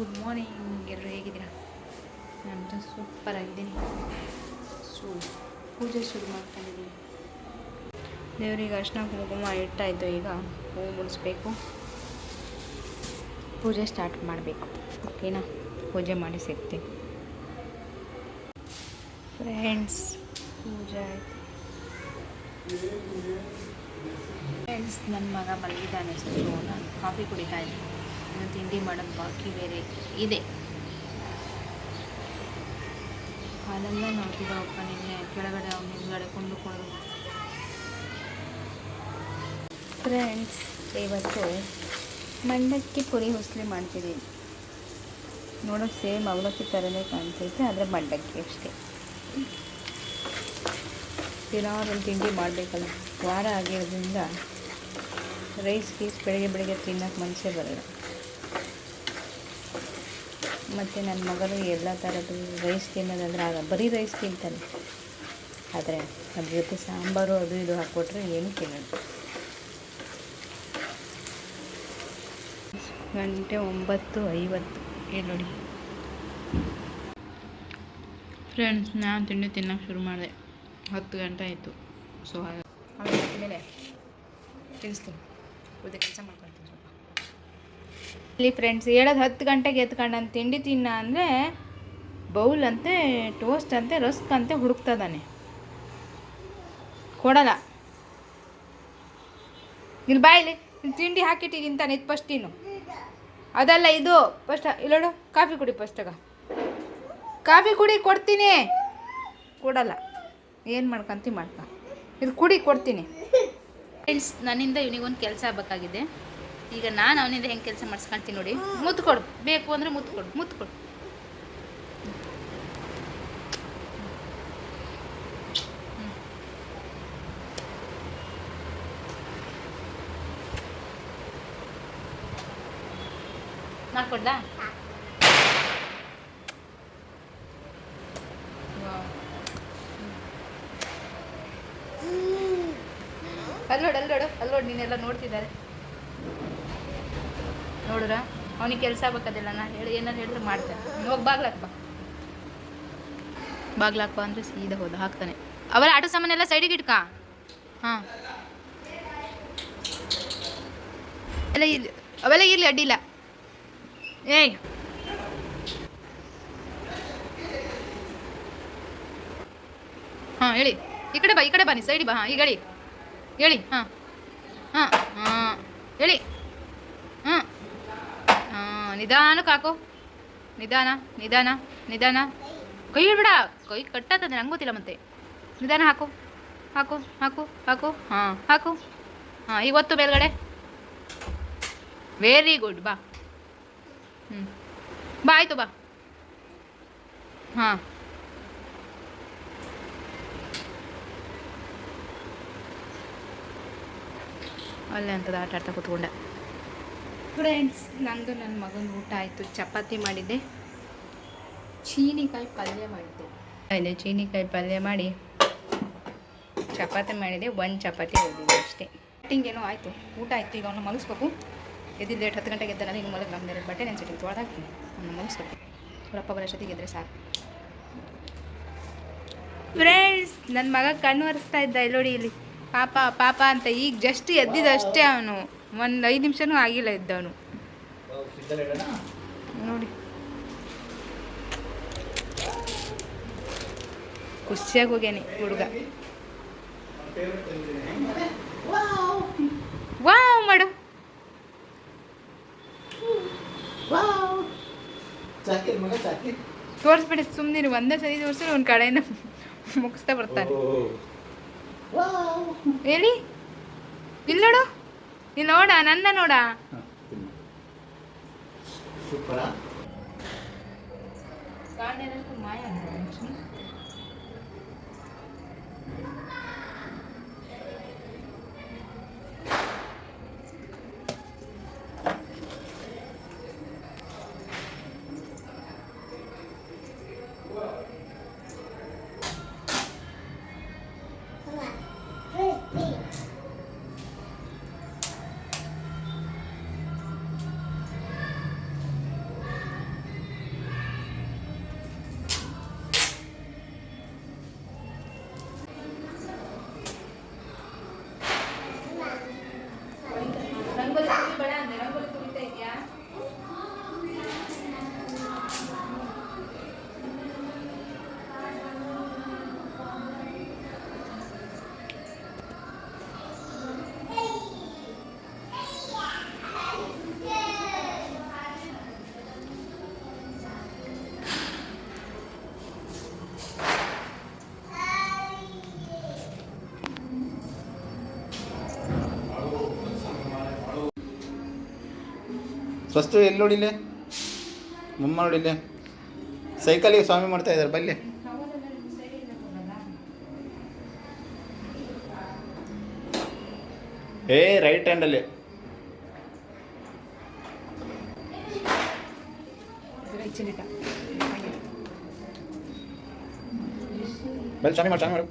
Good morning ಎಲ್ಲರೂ ಹೇಗಿದ್ದೀರಾ? ನಾನು ಸೂಪರ್ ಆಗಿದ್ದೀನಿ. ಸೊ ಪೂಜೆ ಶುರು ಮಾಡ್ಕೊಂಡಿದ್ದೀನಿ. ದೇವರಿಗೆ ಅರ್ಶನ ಕುಂಕುಮ ಇಟ್ಟಾಯಿತು ಈಗ. ಹೂವು ಮುಡಿಸ್ಬೇಕು. ಪೂಜೆ ಸ್ಟಾರ್ಟ್ ಮಾಡಬೇಕು. ಓಕೆನಾ ಪೂಜೆ ಮಾಡಿ ಸಿಗ್ತೀನಿ. ಫ್ರೆಂಡ್ಸ್ ಪೂಜೆ ಆಯಿತು. ಫ್ರೆಂಡ್ಸ್ ನನ್ನ ಮಗ ಮಲಗಿದ್ದಾನೆ ಸೊ ನಾನು ಕಾಫಿ ಕುಡಿತಾ ಇದ್ದೀನಿ. ಇನ್ನು ತಿಂಡಿ ಮಾಡೋದು ಬಾಕಿ ಬೇರೆ ಇದೆ. ಹಾಲೆಲ್ಲ ನೋಡ್ತಿದ್ದವಪ್ಪ ನಿನ್ನೆ? ಕೆಳಗಡೆ ಅವ್ನು ಹಿಂದ್ಗಡೆ ಕೊಂಡುಕೊಂಡು ಫ್ರೆಂಡ್ಸ್ ಇವತ್ತು ಮಂಡಕ್ಕಿ ಪುರಿ ಹುಸ್ಲಿ ಮಾಡ್ತಿದ್ದೀನಿ ನೋಡೋಕೆ ಸೇಮ್ ಅವಲಕ್ಕಿ ಥರನೇ ಕಾಣ್ತೈತೆ, ಆದರೆ ಮಂಡಕ್ಕಿ ಅಷ್ಟೇ. ಒಂದು ತಿಂಡಿ ಮಾಡಬೇಕಲ್ಲ. ವಾರ ಆಗಿರೋದ್ರಿಂದ ರೈಸ್ ಗೀಸ್ ಬೆಳಗ್ಗೆ ಬೆಳಗ್ಗೆ ತಿನ್ನೋಕೆ ಮನಸ್ಸೇ ಬರಲ್ಲ. ಮತ್ತು ನನ್ನ ಮಗನು ಎಲ್ಲ ಥರದ್ದು ರೈಸ್ ತಿನ್ನೋದಂದ್ರೆ ಆಗ ಬರೀ ರೈಸ್ ತಿಂತಾನೆ. ಆದರೆ ಅದ್ರ ಜೊತೆ ಸಾಂಬಾರು ಅದು ಇದು ಹಾಕ್ಕೊಟ್ರೆ ಏನು ತಿನ್ನೋದು ಗಂಟೆ ಒಂಬತ್ತು ಐವತ್ತು. ಇಲ್ಲಿ ನೋಡಿ. ಫ್ರೆಂಡ್ಸ್ ನಾನು ತಿಂಡಿ ತಿನ್ನೋಕೆ ಶುರು ಮಾಡಿದೆ. ಹತ್ತು ಗಂಟೆ ಆಯಿತು. ಸೊ ಆಮೇಲೆ ತಿನ್ನಿಸ್ತೀನಿ. ಉಳಿದ ಕೆಲಸ ಸ್ವಲ್ಪ ಇಲ್ಲಿ ಫ್ರೆಂಡ್ಸ್ ಹೇಳೋದು ಹತ್ತು ಗಂಟೆಗೆ ಎತ್ಕೊಂಡು ನಾನು ತಿಂಡಿ ತಿನ್ನ ಅಂದರೆ ಬೌಲ್ ಅಂತೆ ಟೋಸ್ಟ್ ಅಂತೆ, ರಸ್ಕ್ ಅಂತೆ ಹುಡುಕ್ತದಾನೆ ಕೊಡಲ್ಲ. ಇಲ್ಲಿ ಬಾಯಿಲಿ ತಿಂಡಿ ಹಾಕಿಟ್ಟಿಗಿಂತಾನೆ ಇದು ಫಸ್ಟ್ ಇನ್ನು. ಅದಲ್ಲ ಇದು ಫಸ್ಟ್ ಇಲ್ಲೋಡು ಕಾಫಿ ಕುಡಿ ಫಸ್ಟಾಗ ಕಾಫಿ ಕುಡಿ, ಕೊಡ್ತೀನಿ. ಕೊಡಲ್ಲ. ಏನು ಮಾಡ್ಕೊಂತಿ ಮಾಡ್ಕ. ಇದು ಕುಡಿ, ಕೊಡ್ತೀನಿ. ಫ್ರೆಂಡ್ಸ್ ನನ್ನಿಂದ ಇವನಿಗೊಂದು ಕೆಲಸ ಆಗಬೇಕಾಗಿದೆ. ಈಗ ನಾನು ಅವನಿಂದ ಹೆಂಗೆ ಕೆಲಸ ಮಾಡಿಸ್ಕೊಳ್ತೀನಿ ನೋಡಿ. ಮುತ್ತು ಕೊಡು. ಬೇಕು ಅಂದರೆ ಮುತ್ತು ಕೊಡು. ಮುತ್ತು ಕೊಡು. ಮಾಡ್ಕೊಡ್ಲಾ ಅಲ್ಲೋಡು ಅಲ್ಲೋಡು ಅಲ್ಲೋಡು ನೀನೆಲ್ಲ ನೋಡ್ತಿದ್ದಾರೆ. ನೋಡ್ರ? ಅವನಿಗೆ ಕೆಲಸ ಆಗ್ಬೇಕದಿಲ್ಲ ನಾನು ಹೇಳಿ, ಏನಾರು ಹೇಳಿದ್ರೆ ಮಾಡ್ತಾನೆ. ಹೋಗಿ ಬಾಗ್ಲಾಕ್ಪ ಬಾ. ಬಾಗ್ಲಾಕ್ ಬಾ ಅಂದರೆ ಸೀದಾ ಹೋದ, ಹಾಕ್ತಾನೆ. ಅವರ ಆಟೋ ಸಾಮಾನೆಲ್ಲ ಸೈಡಿಗೆ ಇಟ್ಕ. ಹಾಂ. ಎಲ್ಲ ಇಲ್ಲಿ ಅವೆಲ್ಲ ಇರಲಿ ಅಡ್ಡಿಲ್ಲ ಏಯ್. ಹಾಂ, ಹೇಳಿ. ಈ ಕಡೆ ಬಾ, ಈ ಕಡೆ ಬನ್ನಿ ಸೈಡಿ ಬಾ. ಹಾಂ, ಈಗ ಹೇಳಿ. ಹೇಳಿ, ಹಾಂ. ಹಾಂ ಹಾಂ. ಹೇಳಿ. ನಿಧಾನಕ್ಕೆ ಹಾಕು ನಿಧಾನ ನಿಧಾನ ನಿಧಾನ. ಕೈ ಬಿಡ ಕೈ ಕಟ್ಟತ್ತದೆ ನಂಗೆ ಗೊತ್ತಿಲ್ಲ ಮತ್ತೆ. ನಿಧಾನ ಹಾಕು. ಹಾಕು ಹಾಕು ಹಾಕು. ಹಾಂ ಹಾಕು. ಹಾಂ, ಇವತ್ತು ಮೇಲ್ಗಡೆ. ವೆರಿ ಗುಡ್ ಬಾ. ಹ್ಞೂ ಬಾ, ಆಯಿತು, ಬಾ. ಹಾಂ. ಅಲ್ಲೇ ಅಂತದ ಆಟ ಆಡ್ತಾ ಕೂತ್ಕೊಂಡೆ. ಫ್ರೆಂಡ್ಸ್, ನಂದು ನನ್ನ ಮಗನ ಊಟ ಆಯಿತು. ಚಪಾತಿ ಮಾಡಿದ್ದೆ. ಚೀನಿಕಾಯಿ ಪಲ್ಯ ಮಾಡಿದ್ದೆ. ಇದೆ ಚೀನಿಕಾಯಿ ಪಲ್ಯ ಮಾಡಿ ಚಪಾತಿ ಮಾಡಿದೆ. ಒಂದು ಚಪಾತಿ ಹೋಗಿದ್ದೆ ಅಷ್ಟೇ. ಏನೋ ಆಯಿತು. ಊಟ ಆಯಿತು. ಈಗ ಅವನ್ನ ಮಲಗಿಸ್ಬೇಕು. ಎದ್ದಿದ್ದು ಲೇಟ್ ಹತ್ತು ಗಂಟೆಗೆ ಎದ್ದಲ್ಲ ಈಗ ಮಲಗಿ, ನಮ್ದು ಎರಡು ಬಟ್ಟೆ ನೆನ್ಸಿಟ್ಟು ತೊಳೆದಾಕ್ತೀನಿ ಅವನ್ನ ಮಲಗಿಸ್ಬೇಕು. ಅವರಪ್ಪ ಬರೋಷ್ಟೊತ್ತಿಗೆ ಇದ್ದರೆ ಸಾಕು. ಫ್ರೆಂಡ್ಸ್ ನನ್ನ ಮಗ ಕಣ್ಣು ಒರೆಸ್ತಾ ಇದ್ದ. ಇಲ್ಲೋಡಿ ಇಲ್ಲಿ. ಪಾಪ ಪಾಪ ಅಂತ ಈಗ ಜಸ್ಟ್ ಎದ್ದಿದ್ದಷ್ಟೇ ಅವನು. ಒಂದು ಐದು ನಿಮಿಷನೂ ಆಗಿಲ್ಲ ಇದ್ದವನು ನೋಡಿ. ಖುಷಿಯಾಗಿ ಹೋಗ್ಯಾನೆ ಹುಡುಗ. ವಾವ್ ಮಾಡು. ತೋರಿಸ್ಬಿಡಿ ಸುಮ್ಮನೆ ಒಂದೇ ಸರಿ ತೋರಿಸಿದ್ರೆ ಒಂದು ಕಡೆಯಿಂದ ಮುಗಿಸ್ತಾ ಬರ್ತಾನೆ. ಹೇಳಿ? ಇಲ್ಲ ನೋಡು ಇಲ್ಲಿ ನೋಡ ನನ್ನ ನೋಡ. ಮಾಯಾ ಮಾಯ ಫಸ್ಟು ಎಲ್ಲಿ ನೋಡಿಲ್ಲೇ ಮುಮ್ಮ ನೋಡಿಲ್ಲೇ ಸೈಕಲಿಗೆ ಸ್ವಾಮಿ ಮಾಡ್ತಾ ಇದ್ದಾರೆ ಬಲ್ಲಿ ಏ ರೈಟ್ ಹ್ಯಾಂಡಲ್ಲಿ ಬಲ್ಲಿ ಸ್ವಾಮಿ ಮಾಡಿ, ಸ್ವಾಮಿ ಮಾಡು.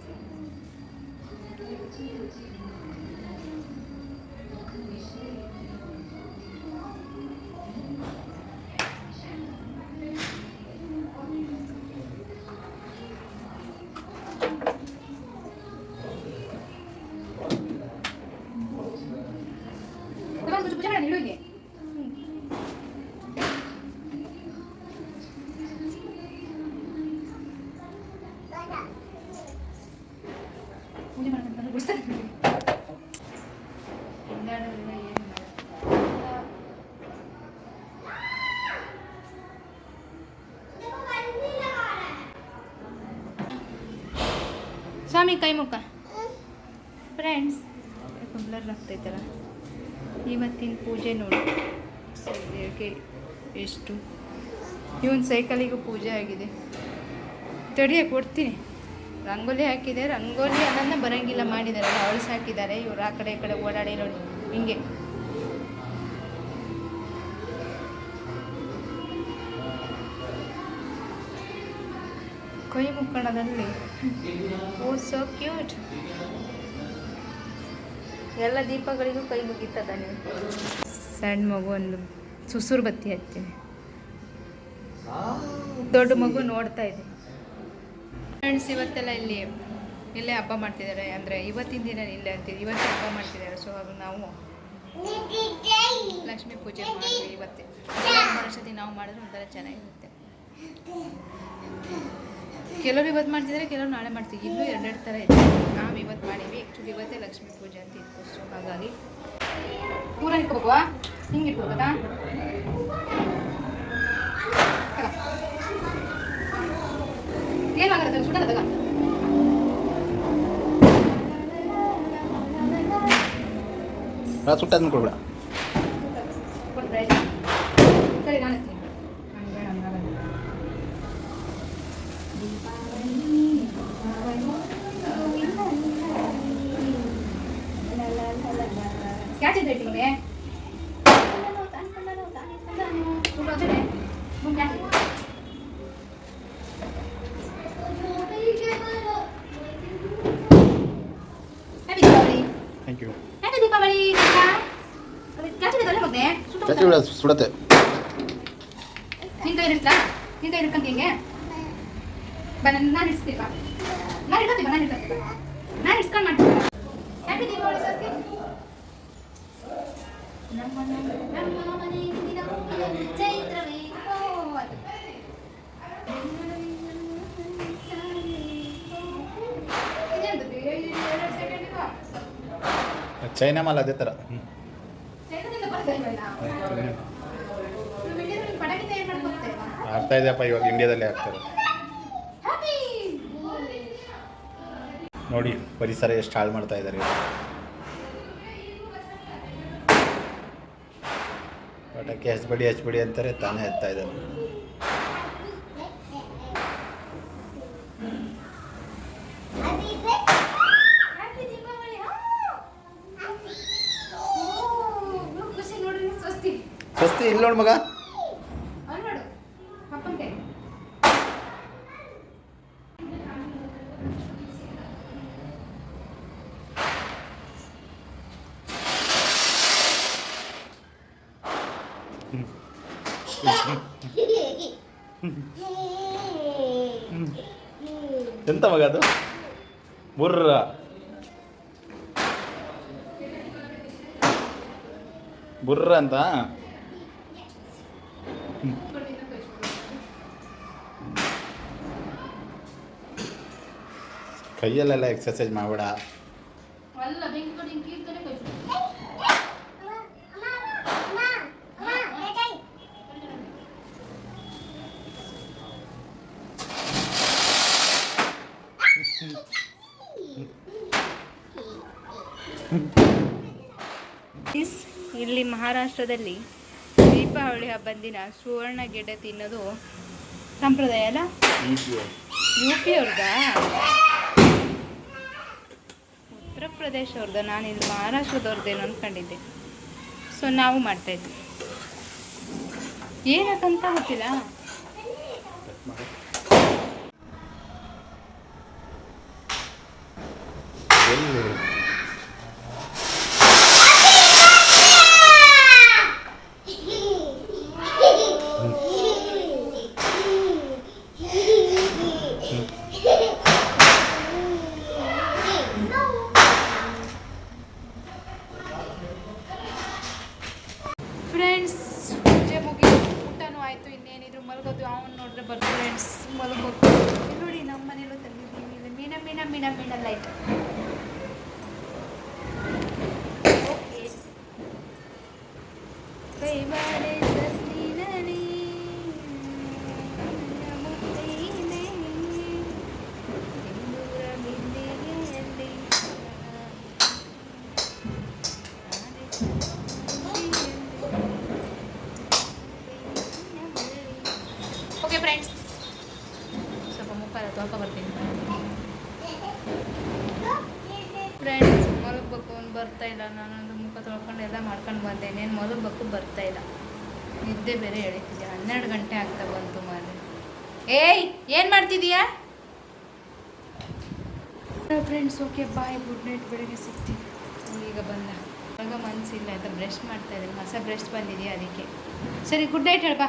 ಸ್ವಾಮಿ ಕೈ ಮುಖ. ಫ್ರೆಂಡ್ಸ್ ಬ್ಲರ್ ಆಗ್ತೈತಲ್ಲ. ಇವತ್ತಿನ ಪೂಜೆ ನೋಡಿ. ಸದ್ಯಕ್ಕೆ ಎಷ್ಟು. ಇವನ್ ಸೈಕಲಿಗೂ ಪೂಜೆ ಆಗಿದೆ. ತಡಿಯ, ಕೊಡ್ತೀನಿ. ರಂಗೋಲಿ ಹಾಕಿದೆ, ರಂಗೋಲಿ ಅದನ್ನು ಬರಂಗಿಲ್ಲ ಮಾಡಿದ್ದಾರೆ ಅವಳು ಹಾಕಿದ್ದಾರೆ ಇವ್ರು ಆ ಕಡೆ ಈ ಕಡೆ ಓಡಾಡಿ ನೋಡಿ. ಹಿಂಗೆ. ಕೈ ಮುಕ್ಕಣದಲ್ಲಿ ಓ ಸೋ ಕ್ಯೂಟ್ ಎಲ್ಲ ದೀಪಗಳಿಗೂ ಕೈ ಮುಗಿತದ ನೀವು ಸಣ್ಣ ಮಗು ಒಂದು ಸುಸುರು ಬತ್ತಿ ಹಚ್ತೀನಿ ದೊಡ್ಡ ಮಗು ನೋಡ್ತಾ ಇದೆ. ಫ್ರೆಂಡ್ಸ್ ಇವತ್ತೆಲ್ಲ ಇಲ್ಲಿ, ಇಲ್ಲೇ ಹಬ್ಬ ಮಾಡ್ತಿದ್ದಾರೆ. ಅಂದರೆ ಇವತ್ತಿನ ದಿನ ಇಲ್ಲೇ ಅಂತೀವಿ ಇವತ್ತೇ ಹಬ್ಬ ಮಾಡ್ತಿದ್ದಾರೆ. ಸೊ ಅದು ನಾವು ಲಕ್ಷ್ಮಿ ಪೂಜೆ ಮಾಡ್ತೀವಿ ಇವತ್ತೇ. ವರ್ಷದಿ ನಾವು ಮಾಡಿದ್ರೆ ಒಂಥರ ಚೆನ್ನಾಗಿರುತ್ತೆ. ಕೆಲವರು ಇವತ್ತು ಮಾಡ್ತಿದ್ದಾರೆ ಕೆಲವರು ನಾಳೆ ಮಾಡ್ತೀವಿ. ಇನ್ನೂ ಎರಡೆರಡು ಥರ ಇದೆ. ನಾವು ಇವತ್ತು ಮಾಡೀವಿ ಆ್ಯಕ್ಚುಲಿ ಇವತ್ತೇ ಲಕ್ಷ್ಮೀ ಪೂಜೆ ಅಂತ ಇತ್ತು ಸೊ ಹಾಗಾಗಿ ಪೂರ ಇಟ್ಕೋಬೇಕು ಹಿಂಗೆ ಇಟ್ಕೋಬೋದಾ ಏನಾಗುತ್ತೆ ಸುಡೋದಾಗ ಸುಟ್ಟಾದ್ಮೇಲೆ ಕೊಡ್ಬೇಡ ಸರಿ ನಾನು క్యాచ్ పెట్టింది சுடத்தை நீங்க இருக்கா நீங்க இருக்கீங்க ಚೈನಾ ಮಾಲ್ ಅದೇ ಥರ ಆಗ್ತಾ ಇದೆಯಪ್ಪ ಇವಾಗ ಇಂಡಿಯಾದಲ್ಲಿ ಆಗ್ತಾರೆ ನೋಡಿ ಪರಿಸರ ಎಷ್ಟು ಹಾಳು ಮಾಡ್ತಾ ಇದ್ದಾರೆ ಪಟಾಕಿ ಹಚ್ಚಬೇಡಿ ಹಚ್ಚಬೇಡಿ ಅಂತಾರೆ ತಾನೇ ಹಚ್ತಾ ಇದ್ದಾರೆ ಸ್ವಸ್ತಿ ಇಲ್ಲ ಮಗ ಅಲ್ಲಿ ನೋಡು ಪಪ್ಪನ ಕೈ ಎಂತ ಮಗ ಅದು? ಬುರ್ರ ಬುರ್ರ ಅಂತ? ಕೈಯಲ್ಲೆಲ್ಲ ಎಕ್ಸರ್ಸೈಜ್ ಮಾಡಬೇಡ ಅಲ್ಲ ಬೆಂಕಿ ಕೊಡಿ ಕೀರ್ತನೆ ಕೈ ಇಲ್ಲಿ ಮಹಾರಾಷ್ಟ್ರದಲ್ಲಿ ದೀಪಾವಳಿ ಹಬ್ಬದ ದಿನ ಸುವರ್ಣ ಗೆಡ್ಡೆ ತಿನ್ನೋದು ಸಂಪ್ರದಾಯ ಅಲ್ಲ? ಯು ಪಿ ಅವ್ರದ್ದಾ ಉತ್ತರ ಪ್ರದೇಶ ಅವ್ರದ್ದು ನಾನು ಇಲ್ಲಿ ಮಹಾರಾಷ್ಟ್ರದವ್ರದ್ದೇನು ಅಂದ್ಕೊಂಡಿದ್ದೆ ಸೊ ನಾವು ಮಾಡ್ತಾಯಿದ್ವಿ ಏನಕ್ಕಂತ ಗೊತ್ತಿಲ್ಲ? ಎಲ್ಲಿ ಫ್ರೆಂಡ್ಸ್ ಪೂಜೆ ಮುಗಿ ಊಟನೂ ಆಯಿತು ಇನ್ನೇನಿದ್ರು ಮಲಗೋದು ಅವನು ನೋಡಿದ್ರೆ ಬರ್ತಾರೆ ಫ್ರೆಂಡ್ಸ್ ಮಲಗೋದು ನೋಡಿ ನಮ್ಮ ಮನೇಲೂ ತಂದಿದ್ದೀನಿ. ಇಲ್ಲಿ ಮೀನ ಮೀನ ಮೀನ ಮೀನ ಲೈಟ್ ಬರ್ತಾ ಇಲ್ಲ. ನಿದ್ದೆ ಬೇರೆ ಎಳಿತಿದ್ದೆ ಹನ್ನೆರಡು ಗಂಟೆ ಆಗ್ತಾ ಬಂತು ಮಾರೆ. ಏಯ್ ಏನು ಮಾಡ್ತಿದೀಯಾ? Friends okay bye good night ಬೆಳಿಗ್ಗೆ ಸಿಗ್ತೀನಿ. ಈಗ ಬಂದ. ಇವಾಗ ಮನಸ್ಸಿಲ್ಲ ಅಂತ ಬ್ರಷ್ ಮಾಡ್ತಾ ಇದ್ದೀನಿ. ಹೊಸ ಬ್ರಷ್ ಬಂದಿದೆಯಾ ಅದಕ್ಕೆ? ಸರಿ ಗುಡ್ ನೈಟ್ ಹೇಳ್ಬಾ.